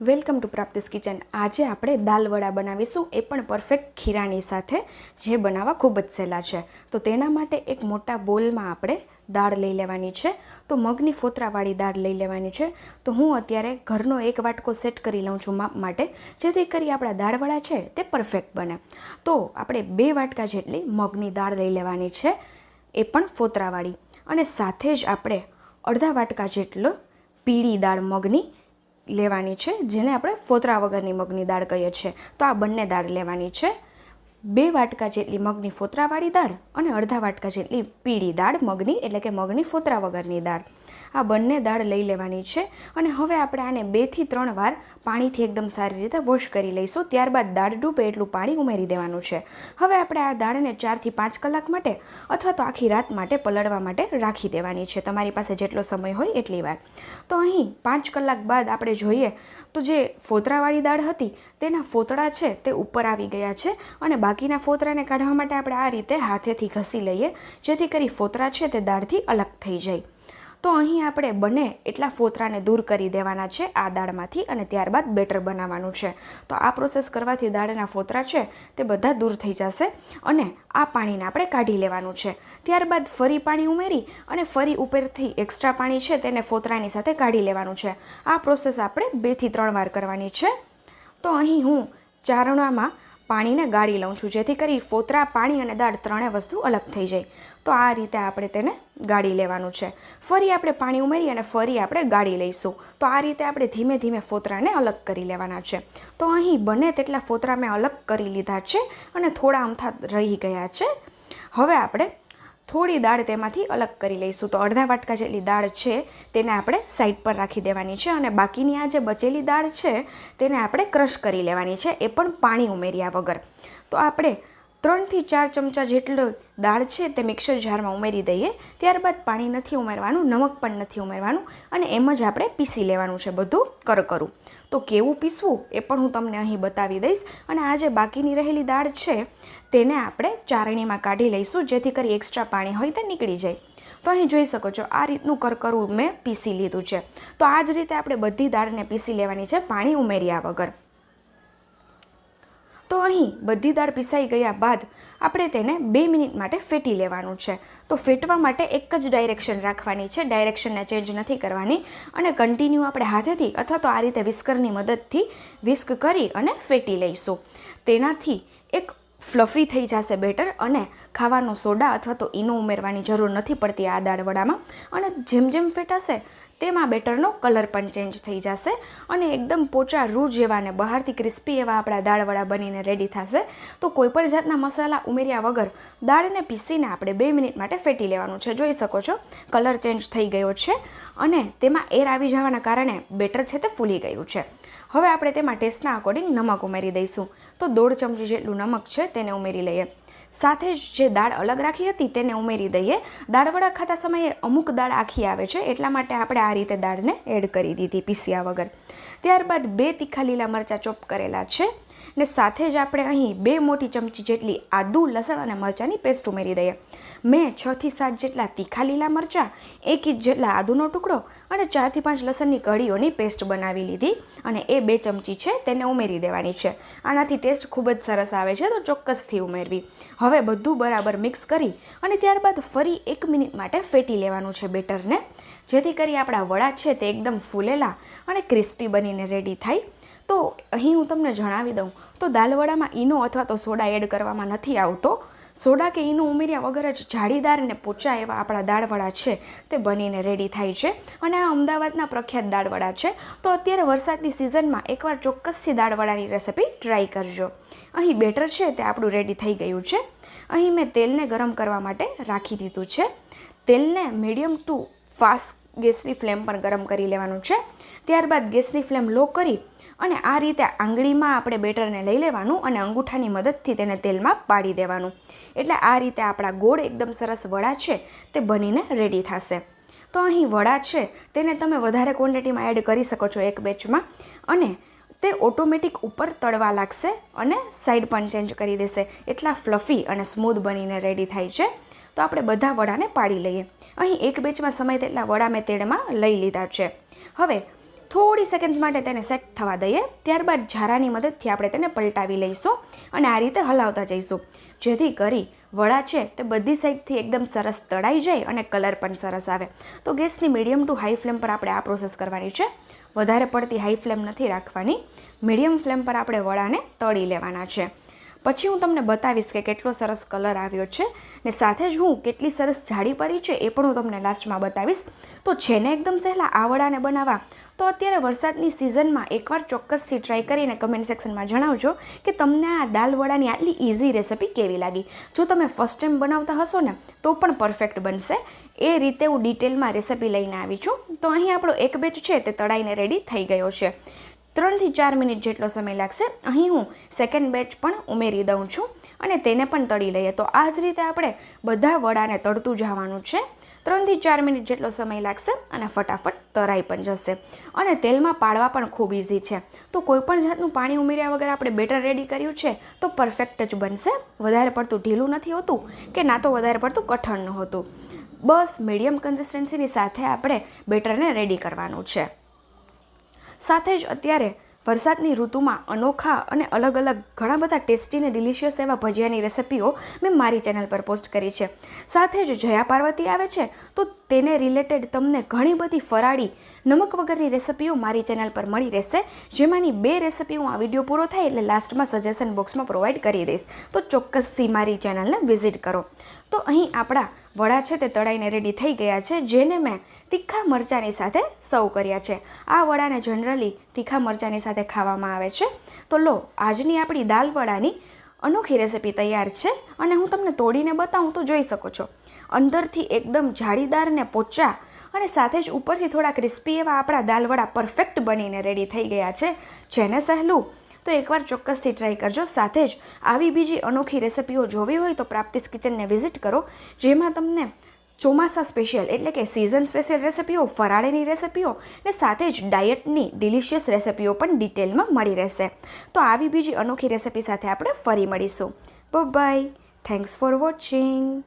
Welcome to પ્રાપ્તિસ kitchen. આજે આપણે દાલ વડા બનાવીશું. એ પણ પરફેક્ટ ખીરાની સાથે, જે બનાવવા ખૂબ જ સહેલા છે. તો તેના માટે એક મોટા બોલમાં આપણે દાળ લઈ લેવાની છે. તો મગની ફોતરાવાળી દાળ લઈ લેવાની છે. તો હું અત્યારે ઘરનો એક વાટકો સેટ કરી લઉં છું માપ માટે, જેથી કરી આપણા દાળવડા છે તે પરફેક્ટ બને. તો આપણે બે વાટકા જેટલી મગની દાળ લઈ લેવાની છે, એ પણ ફોતરાવાળી. અને સાથે જ આપણે અડધા વાટકા જેટલો પીળી દાળ મગની લેવાની છે, જેને આપણે ફોતરા વગરની મગની દાળ કહીએ છીએ. તો આ બંને દાળ લેવાની છે. બે વાટકા જેટલી મગની ફોતરાવાળી દાળ અને અડધા વાટકા જેટલી પીળી દાળ, મગની એટલે કે મગની ફોતરા વગરની દાળ. આ બંને દાળ લઈ લેવાની છે અને હવે આપણે આને બેથી ત્રણ વાર પાણીથી એકદમ સારી રીતે વોશ કરી લઈશું. ત્યારબાદ દાળ ડૂબે એટલું પાણી ઉમેરી દેવાનું છે. હવે આપણે આ દાળને ચારથી પાંચ કલાક માટે અથવા તો આખી રાત માટે પલળવા માટે રાખી દેવાની છે. તમારી પાસે જેટલો સમય હોય એટલી વાર. તો અહીં પાંચ કલાક બાદ આપણે જોઈએ તો જે ફોતરાવાળી દાળ હતી તેના ફોતળા છે તે ઉપર આવી ગયા છે અને બાકીના ફોતરાને કાઢવા માટે આપણે આ રીતે હાથેથી ઘસી લઈએ. જેથી કરી ફોતરા છે તે દાળથી અલગ થઈ જાય. તો અહીં આપણે બને એટલા ફોતરાને દૂર કરી દેવાના છે આ દાળમાંથી અને ત્યારબાદ બેટર બનાવવાનું છે. તો આ પ્રોસેસ કરવાથી દાળના ફોતરા છે તે બધા દૂર થઈ જશે અને આ પાણીને આપણે કાઢી લેવાનું છે. ત્યારબાદ ફરી પાણી ઉમેરી અને ફરી ઉપરથી એક્સ્ટ્રા પાણી છે તેને ફોતરાની સાથે કાઢી લેવાનું છે. આ પ્રોસેસ આપણે બેથી ત્રણ વાર કરવાની છે. તો અહીં હું ચારણામાં પાણીને ગાળી લઉં છું, જેથી કરી ફોતરા, પાણી અને દાળ ત્રણેય વસ્તુ અલગ થઈ જાય. તો આ રીતે આપણે તેને ગાળી લેવાનું છે. ફરી આપણે પાણી ઉમેરી અને ફરી આપણે ગાળી લઈશું. તો આ રીતે આપણે ધીમે ધીમે ફોતરાને અલગ કરી લેવાના છે. તો અહીં બને તેટલા ફોતરા મેં અલગ કરી લીધા છે અને થોડા અમથા રહી ગયા છે. હવે આપણે થોડી દાળ તેમાંથી અલગ કરી લઈશું. તો અડધા વાટકા જેટલી દાળ છે તેને આપણે સાઈડ પર રાખી દેવાની છે અને બાકીની આ જે બચેલી દાળ છે તેને આપણે ક્રશ કરી લેવાની છે. એ પણ પાણી ઉમેર્યા વગર. તો આપણે ત્રણથી ચાર ચમચા જેટલો દાળ છે તે મિક્સર જારમાં ઉમેરી દઈએ. ત્યારબાદ પાણી નથી ઉમેરવાનું, નમક પણ નથી ઉમેરવાનું અને એમ જ આપણે પીસી લેવાનું છે બધું કરકરું. તો કેવું પીસવું એ પણ હું તમને અહીં બતાવી દઈશ. અને આ જે બાકીની રહેલી દાળ છે તેને આપણે ચારણીમાં કાઢી લઈશું, જેથી કરી એક્સ્ટ્રા પાણી હોય તે નીકળી જાય. તો અહીં જોઈ શકો છો, આ રીતનું કરકરું મેં પીસી લીધું છે. તો આ જ રીતે આપણે બધી દાળને પીસી લેવાની છે, પાણી ઉમેર્યા વગર. તો અહીં બધી દાળ પીસાઈ ગયા બાદ આપણે તેને બે મિનિટ માટે ફેટી લેવાનું છે. તો ફેટવા માટે એક જ ડાયરેક્શન રાખવાની છે. ડાયરેક્શનને ચેન્જ નથી કરવાની અને કન્ટિન્યુ આપણે હાથેથી અથવા તો આ રીતે વિસ્કરની મદદથી વિસ્ક કરી અને ફેટી લઈશું. તેનાથી એક ફ્લફી થઈ જશે બેટર અને ખાવાનો સોડા અથવા તો ઈનો ઉમેરવાની જરૂર નથી પડતી આ દાળ વડામાં. અને જેમ જેમ ફેટાશે તેમાં બેટરનો કલર પણ ચેન્જ થઈ જશે અને એકદમ પોચા રૂ જેવા ને બહારથી ક્રિસ્પી એવા આપણા દાળવડા બનીને રેડી થશે. તો કોઈપણ જાતના મસાલા ઉમેર્યા વગર દાળને પીસીને આપણે બે મિનિટ માટે ફેટી લેવાનું છે. જોઈ શકો છો, કલર ચેન્જ થઈ ગયો છે અને તેમાં એર આવી જવાના કારણે બેટર છે તે ફૂલી ગયું છે. હવે આપણે તેમાં ટેસ્ટના અકોર્ડિંગ નમક ઉમેરી દઈશું. તો દોઢ ચમચી જેટલું નમક છે તેને ઉમેરી લઈએ. સાથે જ જે દાળ અલગ રાખી હતી તેને ઉમેરી દઈએ. દાળવડા ખાતા સમયે અમુક દાળ આખી આવે છે, એટલા માટે આપણે આ રીતે દાળને એડ કરી દીધી પીસ્યા વગર. ત્યારબાદ બે તીખા લીલા મરચાં ચોપ કરેલા છે. ને સાથે જ આપણે અહીં બે મોટી ચમચી જેટલી આદુ, લસણ અને મરચાંની પેસ્ટ ઉમેરી દઈએ. મેં છથી સાત જેટલા તીખા લીલા મરચાં, એક ઇંચ જેટલા આદુનો ટુકડો અને ચારથી પાંચ લસણની કળીઓની પેસ્ટ બનાવી લીધી અને એ બે ચમચી છે તેને ઉમેરી દેવાની છે. આનાથી ટેસ્ટ ખૂબ જ સરસ આવે છે તો ચોક્કસથી ઉમેરવી. હવે બધું બરાબર મિક્સ કરી અને ત્યારબાદ ફરી એક મિનિટ માટે ફેટી લેવાનું છે બેટરને. જેથી કરી આપણા વડા છે તે એકદમ ફૂલેલા અને ક્રિસ્પી બનીને રેડી થાય. તો અહીં હું તમને જણાવી દઉં. તો દાલવડામાં ઈનો અથવા તો સોડા એડ કરવામાં નથી આવતો. સોડા કે ઈનો ઉમેર્યા વગર જ જાળીદાર અને પોચા એવા આપણા દાળવડા છે. તે બનીને રેડી થાય છે. અને આ અમદાવાદના પ્રખ્યાત દાળવડા છે. તો અત્યારે વરસાદની સિઝનમાં એકવાર ચોક્કસથી દાળવડાની રેસિપી ટ્રાય કરજો. અહીં બેટર છે તે આપણું રેડી થઈ ગયું છે. અહીં મેં તેલને ગરમ કરવા માટે રાખી દીધું છે. તેલને મીડિયમ ટુ ફાસ્ટ ગેસની ફ્લેમ પર ગરમ કરી લેવાનું છે. ત્યારબાદ ગેસની ફ્લેમ લો કરી અને આ રીતે આંગળીમાં આપણે બેટરને લઈ લેવાનું અને અંગૂઠાની મદદથી તેને તેલમાં પાડી દેવાનું. એટલે આ રીતે આપણા ગોળ એકદમ સરસ વડા છે, તે બનીને રેડી થશે. તો અહીં વડા છે, તેને તમે વધારે ક્વોન્ટિટીમાં એડ કરી શકો છો એક બેચમાં અને તે ઓટોમેટિક ઉપર તળવા લાગશે અને સાઈડ પણ ચેન્જ કરી દેશે. એટલા ફ્લફી અને સ્મૂધ બનીને રેડી થાય છે. તો આપણે બધા વડાને પાડી લઈએ. અહીં એક બેચમાં સમય તેટલા વડા મેં તેડમાં લઈ લીધા છે. હવે થોડી સેકન્ડ્સ માટે તેને સેટ થવા દઈએ. ત્યારબાદ ઝારાની મદદથી આપણે તેને પલટાવી લઈશું અને આ રીતે હલાવતા જઈશું. જેથી કરી વડા છે તે બધી સાઈડથી એકદમ સરસ તળાઈ જાય અને કલર પણ સરસ આવે. તો ગેસની મીડિયમ ટુ હાઈ ફ્લેમ પર આપણે આ પ્રોસેસ કરવાની છે. વધારે પડતી હાઈ ફ્લેમ નથી રાખવાની. મીડિયમ ફ્લેમ પર આપણે વડાને તળી લેવાના છે. પછી હું તમને બતાવીશ કે કેટલો સરસ કલર આવ્યો છે ને સાથે જ હું કેટલી સરસ જાડી પડી છે એ પણ હું તમને લાસ્ટમાં બતાવીશ. તો છે ને એકદમ સહેલા આ વડાને બનાવવા, તો અત્યારે વરસાદની સિઝનમાં એકવાર ચોક્કસથી ટ્રાય કરીને કમેન્ટ સેક્શનમાં જણાવજો કે તમને આ દાલ વડાની આટલી ઇઝી રેસિપી કેવી લાગી. જો તમે ફર્સ્ટ ટાઈમ બનાવતા હશો ને, તો પણ પરફેક્ટ બનશે. એ રીતે હું ડિટેલમાં રેસિપી લઈને આવી છું. તો અહીં આપણો એક બેચ છે, તે તળાઈને રેડી થઈ ગયો છે. ત્રણથી ચાર મિનિટ જેટલો સમય લાગશે. અહીં હું સેકન્ડ બેચ પણ ઉમેરી દઉં છું અને તેને પણ તળી લઈએ. તો આ જ રીતે આપણે બધા વડાને તળતું જવાનું છે. ત્રણથી ચાર મિનિટ જેટલો સમય લાગશે અને ફટાફટ તરાઈ પણ જશે. અને તેલમાં પાડવા પણ ખૂબ ઇઝી છે. તો કોઈપણ જાતનું પાણી ઉમેર્યા વગર આપણે બેટર રેડી કર્યું છે, તો પરફેક્ટ જ બનશે. વધારે પડતું ઢીલું નથી હોતું કે ના તો વધારે પડતું કઠણ હોતું. બસ મીડિયમ કન્સિસ્ટન્સીની સાથે આપણે બેટરને રેડી કરવાનું છે. સાથે જ અત્યારે વરસાદની ઋતુમાં અનોખા અને અલગ અલગ ઘણા બધા ટેસ્ટી અને ડિલિશિયસ એવા ભજીયાની રેસિપીઓ મેં મારી ચેનલ પર પોસ્ટ કરી છે. સાથે જ જયા પાર્વતી આવે છે, તો તેને રિલેટેડ તમને ઘણી બધી ફરાળી નમક વગરની રેસિપીઓ મારી ચેનલ પર મળી રહેશે. જેમાંની બે રેસિપી હું આ વીડિયો પૂરો થાય એટલે લાસ્ટમાં સજેશન બોક્સમાં પ્રોવાઈડ કરી દઈશ. તો ચોક્કસથી મારી ચેનલને વિઝિટ કરો. તો અહીં આપણા વડા છે તે તળાઈને રેડી થઈ ગયા છે, જેને મેં તીખા મરચાંની સાથે સર્વ કર્યા છે. આ વડાને જનરલી તીખા મરચાંની સાથે ખાવામાં આવે છે. તો લો, આજની આપણી દાલ વડાની અનોખી રેસિપી તૈયાર છે અને હું તમને તોડીને બતાવું તો જોઈ શકો છો. અંદરથી એકદમ જાળીદાર ને પોચા અને સાથે જ ઉપરથી થોડા ક્રિસ્પી એવા આપણા દાલવડા પરફેક્ટ બનીને રેડી થઈ ગયા છે. જેને સહેલું. તો એકવાર ચોક્કસથી ટ્રાય કરજો. સાથે જ આવી બીજી અનોખી રેસિપીઓ જોવી હોય તો પ્રાપ્તિસ કિચનને વિઝિટ કરો. જેમાં તમને ચોમાસા સ્પેશિયલ એટલે કે સિઝન સ્પેશિયલ રેસિપીઓ ફરાળીની રેસિપીઓ ને સાથે જ ડાયટની ડિલિશિયસ રેસિપીઓ પણ ડિટેલમાં મળી રહેશે. તો આવી બીજી અનોખી રેસિપી સાથે આપણે ફરી મળીશું. By thanks for watching